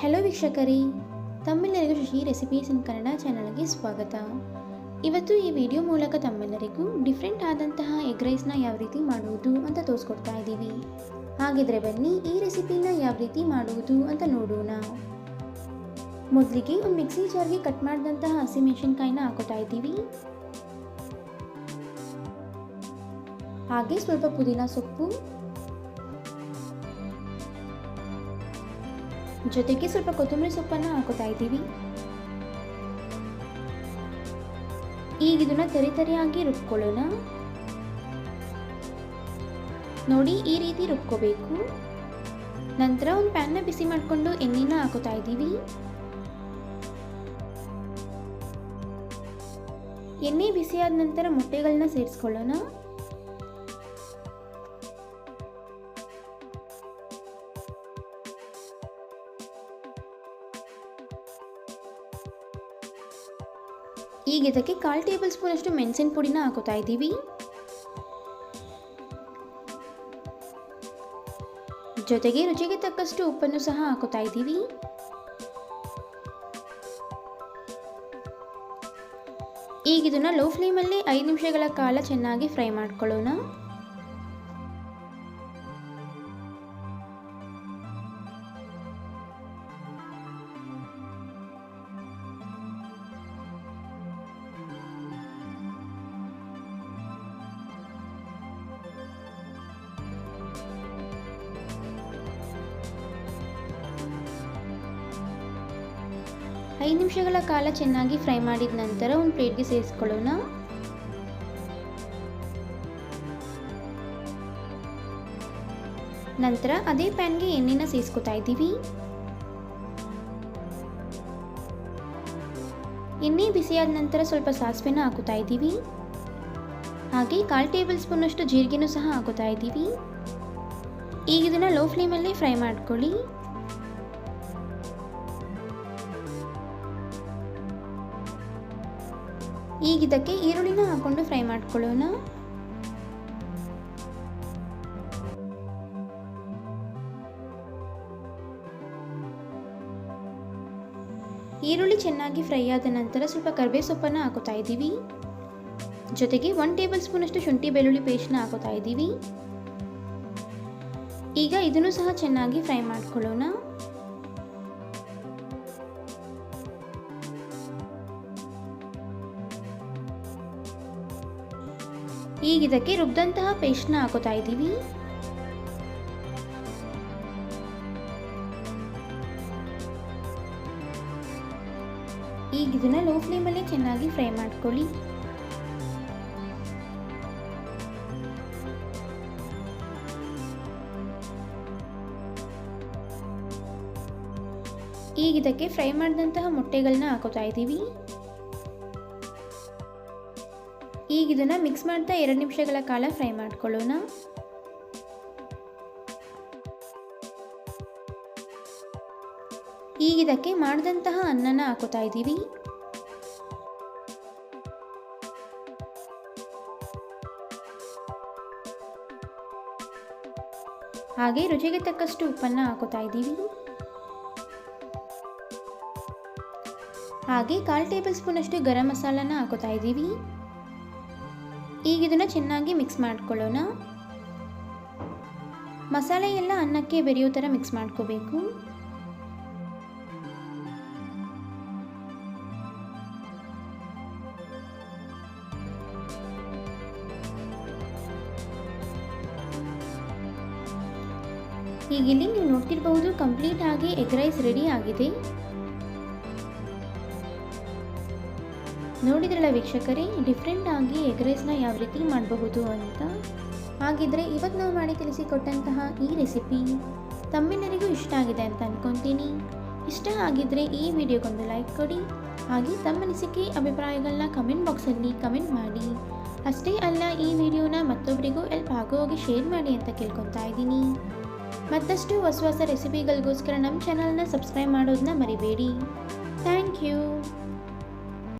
Hello ವೀಕ್ಷಕರಿ. ತಮ್ಮೆಲ್ಲರಿಗೂ Shashi recipes ಇನ್ ಕನ್ನಡ ಚಾನಲ್ಗೆ ಸ್ವಾಗತ. ಇವತ್ತು ಈ ವಿಡಿಯೋ ಮೂಲಕ ತಮ್ಮೆಲ್ಲರಿಗೂ ಡಿಫ್ರೆಂಟ್ ಆದಂತಹ ಎಗ್ ರೈಸ್ನ ಯಾವ ರೀತಿ ಮಾಡುವುದು ಅಂತ ತೋರಿಸ್ಕೊಡ್ತಾ ಇದ್ದೀವಿ. ಹಾಗಿದ್ರೆ ಬನ್ನಿ ಈ ರೆಸಿಪಿನ ಯಾವ ರೀತಿ ಮಾಡುವುದು ಅಂತ ನೋಡೋಣ. ಮೊದಲಿಗೆ ಒಂದು ಮಿಕ್ಸಿ ಜಾರ್ಗೆ ಕಟ್ ಮಾಡಿದಂತಹ ಹಸಿಮೆಣಸಿನ್ಕಾಯಿನ ಹಾಕೋತಾ ಇದ್ದೀವಿ. ಹಾಗೆ ಸ್ವಲ್ಪ ಪುದೀನ ಸೊಪ್ಪು ಜೊತೆಗೆ ಸ್ವಲ್ಪ ಕೊತ್ತಂಬರಿ ಸೊಪ್ಪನ್ನು ಹಾಕೋತಾ ಇದ್ದೀವಿ ಈಗ ಇದನ್ನ ತರಿ ತರಿಯಾಗಿ ರುಬ್ಕೊಳ್ಳೋಣ ನೋಡಿ ಈ ರೀತಿ ರುಬ್ಕೋಬೇಕು ನಂತರ ಒಂದು ಪ್ಯಾನ್ನ ಬಿಸಿ ಮಾಡಿಕೊಂಡು ಎಣ್ಣೆನ ಹಾಕೋತಾ ಇದ್ದೀವಿ ಎಣ್ಣೆ ಬಿಸಿಯಾದ ನಂತರ ಮೊಟ್ಟೆಗಳನ್ನ ಸೇರಿಸ್ಕೊಳ್ಳೋಣ ಈಗ ಇದಕ್ಕೆ ಕಾಲು ಟೇಬಲ್ ಸ್ಪೂನ್ ಅಷ್ಟು ಮೆಣಸಿನ ಪುಡಿನ ಹಾಕೋತಾ ಇದ್ದೀವಿ. ಜೊತೆಗೆ ರುಚಿಗೆ ತಕ್ಕಷ್ಟು ಉಪ್ಪನ್ನು ಸಹ ಹಾಕೋತಾ ಇದ್ದೀವಿ. ಈಗ ಇದನ್ನು ಲೋ ಫ್ಲೇಮಲ್ಲಿ ಐದು ನಿಮಿಷಗಳ ಕಾಲ ಚೆನ್ನಾಗಿ ಫ್ರೈ ಮಾಡ್ಕೊಳ್ಳೋಣ. ಐದು ನಿಮಿಷಗಳ ಕಾಲ ಚೆನ್ನಾಗಿ ಫ್ರೈ ಮಾಡಿದ ನಂತರ ಒಂದು ಪ್ಲೇಟ್ಗೆ ಸೇರಿಸ್ಕೊಳ್ಳೋಣ. ನಂತರ ಅದೇ ಪ್ಯಾನ್ಗೆ ಎಣ್ಣೆನ ಸೇರಿಸ್ಕೊತಾ ಇದ್ದೀವಿ. ಎಣ್ಣೆ ಬಿಸಿಯಾದ ನಂತರ ಸ್ವಲ್ಪ ಸಾಸಿವೆನ ಹಾಕುತ್ತಾ ಇದ್ದೀವಿ. ಹಾಗೆ ಕಾಲು ಟೇಬಲ್ ಸ್ಪೂನ್ ಅಷ್ಟು ಜೀರಿಗೆನೂ ಸಹ ಹಾಕುತ್ತಾ ಇದ್ದೀವಿ. ಈಗ ಇದನ್ನು ಲೋ ಫ್ಲೇಮಲ್ಲೇ ಫ್ರೈ ಮಾಡ್ಕೊಳ್ಳಿ. ಈಗ ಇದಕ್ಕೆ ಈರುಳ್ಳಿನ ಹಾಕೊಂಡು ಫ್ರೈ ಮಾಡ್ಕೊಳ್ಳೋಣ. ಈರುಳ್ಳಿ ಚೆನ್ನಾಗಿ ಫ್ರೈ ಆದ ನಂತರ ಸ್ವಲ್ಪ ಕರ್ಬೇ ಸೊಪ್ಪನ್ನು ಹಾಕೋತಾ ಇದ್ದೀವಿ. ಜೊತೆಗೆ ಒನ್ ಟೇಬಲ್ ಸ್ಪೂನ್ ಅಷ್ಟು ಶುಂಠಿ ಬೆಳ್ಳುಳ್ಳಿ ಪೇಸ್ಟ್ನ ಹಾಕೋತಾ ಇದ್ದೀವಿ. ಈಗ ಇದನ್ನು ಸಹ ಚೆನ್ನಾಗಿ ಫ್ರೈ ಮಾಡ್ಕೊಳ್ಳೋಣ. ಈಗ ಇದಕ್ಕೆ ರುಬ್ಬಿದಂತಹ ಪೇಸ್ಟ್ನ ಹಾಕೋತಾ ಇದ್ದೀವಿ. ಈಗ ಇದನ್ನ ಲೋ ಫ್ಲೇಮಲ್ಲಿ ಚೆನ್ನಾಗಿ ಫ್ರೈ ಮಾಡ್ಕೊಳ್ಳಿ. ಈಗ ಇದಕ್ಕೆ ಫ್ರೈ ಮಾಡಿದಂತಹ ಮೊಟ್ಟೆಗಳನ್ನ ಹಾಕೋತಾ ಇದ್ದೀವಿ. ಈಗ ಇದನ್ನು ಮಿಕ್ಸ್ ಮಾಡ್ತಾ ಎರಡು ನಿಮಿಷಗಳ ಕಾಲ ಫ್ರೈ ಮಾಡ್ಕೊಳ್ಳೋಣ. ಈಗ ಇದಕ್ಕೆ ಮಾಡಿದಂತಹ ಅನ್ನನ ಹಾಕೋತಾ ಇದ್ದೀವಿ. ಹಾಗೆ ರುಚಿಗೆ ತಕ್ಕಷ್ಟು ಉಪ್ಪನ್ನು ಹಾಕೋತಾ ಇದ್ದೀವಿ. ಹಾಗೆ ಕಾಲು ಟೇಬಲ್ ಸ್ಪೂನ್ ಅಷ್ಟು ಗರಂ ಮಸಾಲನ ಹಾಕೋತಾ ಇದ್ದೀವಿ. ಈಗ ಇದನ್ನು ಚೆನ್ನಾಗಿ ಮಿಕ್ಸ್ ಮಾಡ್ಕೊಳ್ಳೋಣ. ಮಸಾಲೆ ಎಲ್ಲ ಅನ್ನಕ್ಕೆ ಬೆರೆಯೋ ಥರ ಮಿಕ್ಸ್ ಮಾಡ್ಕೋಬೇಕು. ಈಗ ಇಲ್ಲಿ ನೀವು ನೋಡ್ತಿರಬಹುದು ಕಂಪ್ಲೀಟ್ ಆಗಿ ಎಗ್ ರೈಸ್ ರೆಡಿ ಆಗಿದೆ. ನೋಡಿದ್ರಲ್ಲ ವೀಕ್ಷಕರೇ ಡಿಫ್ರೆಂಟ್ ಆಗಿ ಎಗ್ ರೈಸ್ನ ಯಾವ ರೀತಿ ಮಾಡಬಹುದು ಅಂತ? ಹಾಗಿದ್ರೆ ಇವತ್ತು ನಾವು ಮಾಡಿ ತಿಳಿಸಿಕೊಟ್ಟಂತಹ ಈ ರೆಸಿಪಿ ತಮ್ಮೆಲ್ಲರಿಗೂ ಇಷ್ಟ ಆಗಿದೆ ಅಂತ ಅಂದ್ಕೊತೀನಿ ಇಷ್ಟ ಆಗಿದ್ರೆ ಈ ವಿಡಿಯೋಗೊಂದು ಲೈಕ್ ಕೊಡಿ, ಹಾಗೆ ತಮ್ಮ ಅನಿಸಿಕೆ ಅಭಿಪ್ರಾಯಗಳನ್ನ ಕಮೆಂಟ್ ಬಾಕ್ಸಲ್ಲಿ ಕಮೆಂಟ್ ಮಾಡಿ. ಅಷ್ಟೇ ಅಲ್ಲ, ಈ ವಿಡಿಯೋನ ಮತ್ತೊಬ್ಬರಿಗೂ ಎಲ್ಪ್ ಆಗೋ ಹೋಗಿ ಶೇರ್ ಮಾಡಿ ಅಂತ ಕೇಳ್ಕೊತಾ ಇದ್ದೀನಿ. ಮತ್ತಷ್ಟು ಹೊಸ ಹೊಸ ರೆಸಿಪಿಗಳಿಗೋಸ್ಕರ ನಮ್ಮ ಚಾನಲ್ನ ಸಬ್ಸ್ಕ್ರೈಬ್ ಮಾಡೋದನ್ನ ಮರಿಬೇಡಿ. Thank you